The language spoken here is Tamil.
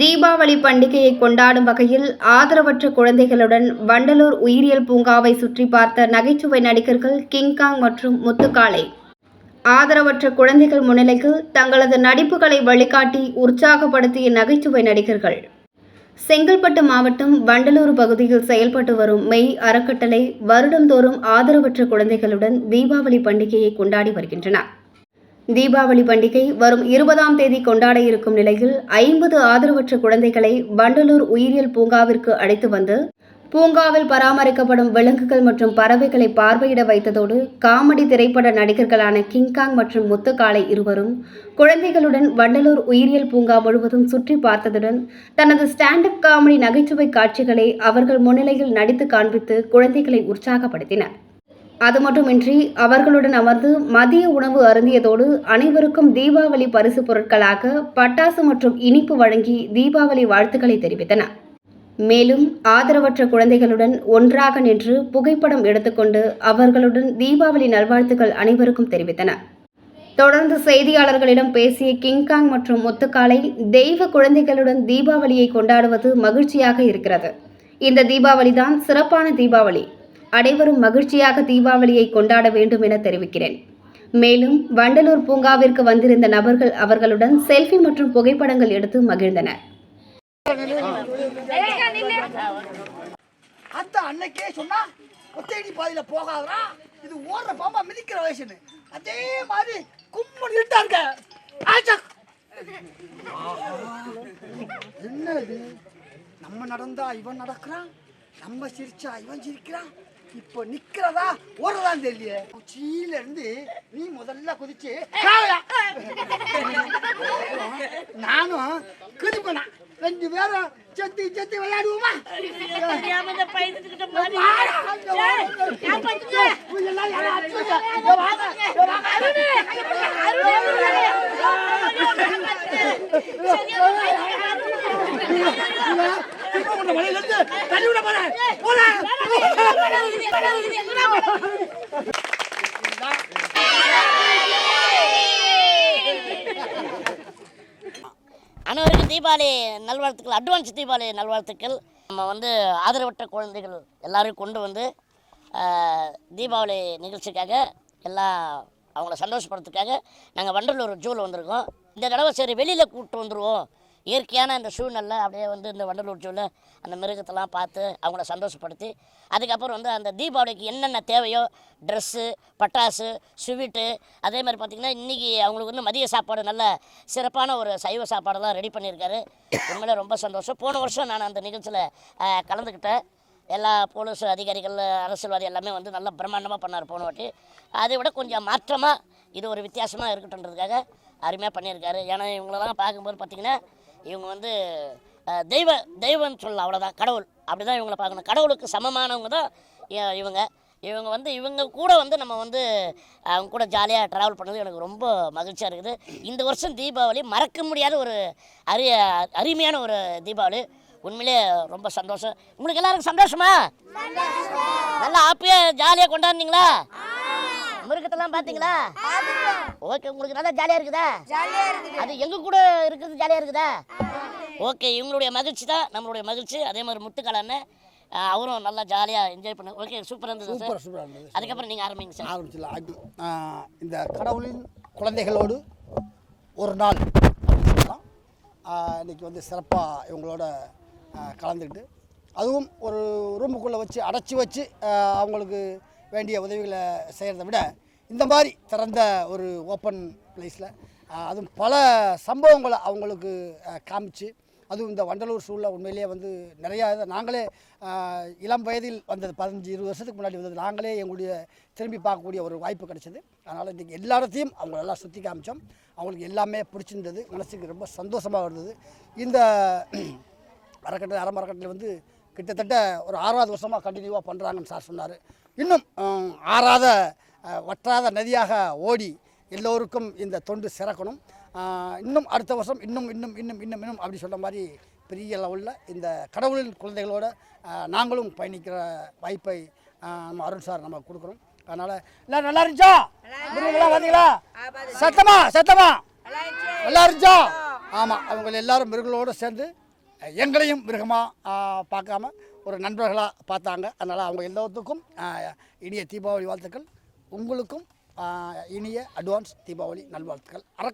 தீபாவளி பண்டிகையை கொண்டாடும் வகையில் ஆதரவற்ற குழந்தைகளுடன் வண்டலூர் உயிரியல் பூங்காவை சுற்றி பார்த்த நகைச்சுவை நடிகர்கள் கிங்காங் மற்றும் முத்துக்காளை. ஆதரவற்ற குழந்தைகள் முன்னிலையில் தங்களது நடிப்புகளை வழிகாட்டி உற்சாகப்படுத்திய நகைச்சுவை நடிகர்கள். செங்கல்பட்டு மாவட்டம் வண்டலூர் பகுதியில் செயல்பட்டு வரும் மெய் அறக்கட்டளை வருடந்தோறும் ஆதரவற்ற குழந்தைகளுடன் தீபாவளி பண்டிகையை கொண்டாடி வருகின்றனர். தீபாவளி பண்டிகை வரும் இருபதாம் தேதி கொண்டாட இருக்கும் நிலையில் ஐம்பது ஆதரவற்ற குழந்தைகளை வண்டலூர் உயிரியல் பூங்காவிற்கு அழைத்து வந்து பூங்காவில் பராமரிக்கப்படும் விலங்குகள் மற்றும் பறவைகளை பார்வையிட வைத்ததோடு காமெடி திரைப்பட நடிகர்களான கிங்காங் மற்றும் முத்துக்காளை இருவரும் குழந்தைகளுடன் வண்டலூர் உயிரியல் பூங்கா முழுவதும் சுற்றி பார்த்ததுடன் தனது ஸ்டாண்டப் காமெடி நகைச்சுவை காட்சிகளை அவர்கள் முன்னிலையில் நடித்து காண்பித்து குழந்தைகளை உற்சாகப்படுத்தினர். அது மட்டுமின்றி அவர்களுடன் அமர்ந்து மதிய உணவு அருந்தியதோடு அனைவருக்கும் தீபாவளி பரிசு பொருட்களாக பட்டாசு மற்றும் இனிப்பு வழங்கி தீபாவளி வாழ்த்துக்களை தெரிவித்தனர். மேலும் ஆதரவற்ற குழந்தைகளுடன் ஒன்றாக நின்று புகைப்படம் எடுத்துக்கொண்டு அவர்களுடன் தீபாவளி நல்வாழ்த்துக்கள் அனைவருக்கும் தெரிவித்தனர். தொடர்ந்து செய்தியாளர்களிடம் பேசிய கிங்காங் மற்றும் முத்துக்காலை தெய்வ குழந்தைகளுடன் தீபாவளியை கொண்டாடுவது மகிழ்ச்சியாக இருக்கிறது. இந்த தீபாவளி தான் சிறப்பான தீபாவளி. அனைவரும் மகிழ்ச்சியாக தீபாவளியை கொண்டாட வேண்டும் என தெரிவிக்கிறேன். மேலும் வண்டலூர் பூங்காவிற்கு வந்திருந்த நபர்கள் அவர்களுடன் செல்ஃபி மற்றும் புகைப்படங்கள் எடுத்து மகிழ்ந்தனர். அந்த அன்னைக்கே சொன்னா ஒத்தேடி பாதையில போகாதரா இது ஓடுற பாம்பா மிதிக்கிற வயசுன்னு. அதே மாதிரி கும்மன் இருட்டாங்க ஆச்சா. என்ன இது நம்ம நடந்தா இவன் நடக்கிறான் நம்ம சிரிச்சா இவன் சிரிக்கிறான் இப்போ நிக்கிறதா? ஓடுறதான் தெரியல உச்சியில இருந்து நீ முதல்ல குதிச்சு நானும் குதிப்பேனா. ரெண்டு பேரும் செத்து செத்து விளையாடுவோமா? தெரியாம இந்த மலையில இருந்து தள்ளி விட போறேன். போறேன். அனைவருக்கும் தீபாவளி நல்வாழ்த்துக்கள் அட்வான்ஸ் தீபாவளி நல்வாழ்த்துக்கள் நம்ம வந்து ஆதரவற்ற குழந்தைகள் எல்லாரையும் கொண்டு வந்து தீபாவளி நிகழ்ச்சிக்காக எல்லாம் அவங்கள சந்தோஷப்படுறதுக்காக நாங்கள் வண்டலூர் ஜூவில் வந்திருக்கோம் இந்த தடவை சரி வெளியில் கூப்பிட்டு வந்துடுவோம் இயற்கையான இந்த சூழ்நிலை அப்படியே வந்து இந்த வண்டலூர் ஜூவில் அந்த மிருகத்தெல்லாம் பார்த்து அவங்கள சந்தோஷப்படுத்தி அதுக்கப்புறம் வந்து அந்த தீபாவளிக்கு என்னென்ன தேவையோ ட்ரெஸ்ஸு பட்டாசு ஸ்வீட்டு அதே மாதிரி பார்த்திங்கன்னா இன்றைக்கி அவங்களுக்கு வந்து மதிய சாப்பாடு நல்ல சிறப்பான ஒரு சைவ சாப்பாடெல்லாம் ரெடி பண்ணியிருக்காரு. உண்மையிலே ரொம்ப சந்தோஷம். போன வருஷம் நான் அந்த நிகழ்ச்சியில் கலந்துக்கிட்டேன். எல்லா போலீஸ் அதிகாரிகள் அரசியல்வாதி எல்லாமே வந்து நல்லா பிரம்மாண்டமாக பண்ணார் போன வாட்டி. அதை விட கொஞ்சம் மாற்றமாக இது ஒரு வித்தியாசமாக இருக்கட்டுன்றதுக்காக அருமையாக பண்ணியிருக்காரு. ஏன்னா இவங்களெல்லாம் பார்க்கும்போது பார்த்திங்கன்னா இவங்க வந்து தெய்வ தெய்வம்னு சொல்லலாம் அவ்வளோதான் கடவுள். அப்படி தான் இவங்களை பார்க்கணும். கடவுளுக்கு சமமானவங்க தான் இவங்க. இவங்க வந்து இவங்க கூட வந்து நம்ம வந்து அவங்க கூட ஜாலியாக ட்ராவல் பண்ணது எனக்கு ரொம்ப மகிழ்ச்சியாக இருக்குது. இந்த வருஷம் தீபாவளி மறக்க முடியாத ஒரு அரிய அருமையான ஒரு தீபாவளி. உண்மையிலே ரொம்ப சந்தோஷம். உங்களுக்கு எல்லாருக்கும் சந்தோஷமா? நல்லா ஹாப்பியாக ஜாலியாக கொண்டாடுனீங்களா? மிருகத்தெல்லாம் பார்த்தீங்களா ஓகே உங்களுக்கு நல்லா ஜாலியாக இருக்குதா? அது எங்க கூட இருக்கிறது ஜாலியாக இருக்குதா? ஓகே இவங்களுடைய மகிழ்ச்சி தான் நம்மளுடைய மகிழ்ச்சி. அதே மாதிரி முத்துக்கலான்னு அவரும் நல்லா ஜாலியாக என்ஜாய் பண்ண ஓகே சூப்பராக இருந்தது சூப்பர் சார் சூப்பராக இருந்தது அதுக்கப்புறம் நீங்கள் ஆரம்பிங்க சார் ஆரம்பிச்சிடலாம். அது இந்த கடவுளின் குழந்தைகளோடு ஒரு நாள் அப்படின்னு சொல்லலாம் ஆ, இன்னைக்கு வந்து சிறப்பாக இவங்களோட கலந்துக்கிட்டு அதுவும் ஒரு ரூமுக்குள்ளே வச்சு அடைச்சி வச்சு அவங்களுக்கு வேண்டிய உதவிகளை செய்கிறத விட இந்த மாதிரி திறந்த ஒரு ஓப்பன் பிளேஸில் அதுவும் பல சம்பவங்களை அவங்களுக்கு காமிச்சு அதுவும் இந்த வண்டலூர் சூழலில் உண்மையிலேயே வந்து நிறையா இதை நாங்களே இளம் வயதில் வந்தது பதினஞ்சு இருபது வருஷத்துக்கு முன்னாடி வந்தது நாங்களே எங்களுடைய திரும்பி பார்க்கக்கூடிய ஒரு வாய்ப்பு கிடைச்சது. அதனால் இன்றைக்கி எல்லாத்தையும் அவங்க எல்லாம் சுற்றி காமிச்சோம். அவங்களுக்கு எல்லாமே பிடிச்சிருந்தது மனசுக்கு ரொம்ப சந்தோஷமாக இருந்தது. இந்த அறக்கட்டளை அறமரக்கட்டளை வந்து கிட்டத்தட்ட ஒரு ஆறாவது வருஷமாக கண்டினியூவாக பண்ணுறாங்கன்னு சார் சொன்னார். இன்னும் ஆறாத வற்றாத நதியாக ஓடி எல்லோருக்கும் இந்த தொண்டு சிறக்கணும். இன்னும் அடுத்த வருஷம் இன்னும் இன்னும் இன்னும் இன்னும் இன்னும் அப்படி சொல்ல மாதிரி பெரிய லெவலில் இந்த கடவுளின் குழந்தைகளோட நாங்களும் பயணிக்கிற வாய்ப்பை நம்ம அருண் சார் நம்ம கொடுக்குறோம். அதனால் எல்லாம் நல்லா இருந்துச்சா? பார்த்தீங்களா சத்தமா சத்தமா. நல்லா இருந்துச்சா. ஆமாம் அவங்க எல்லாரும் மிருகங்களோடு சேர்ந்து எங்களையும் மிருகமாக பார்க்காம ஒரு நண்பர்களாக பார்த்தாங்க. அதனால் அவங்க எல்லாத்துக்கும் இனிய தீபாவளி வாழ்த்துக்கள். உங்களுக்கும் இனிய அட்வான்ஸ் தீபாவளி நல்வாழ்த்துக்கள். அற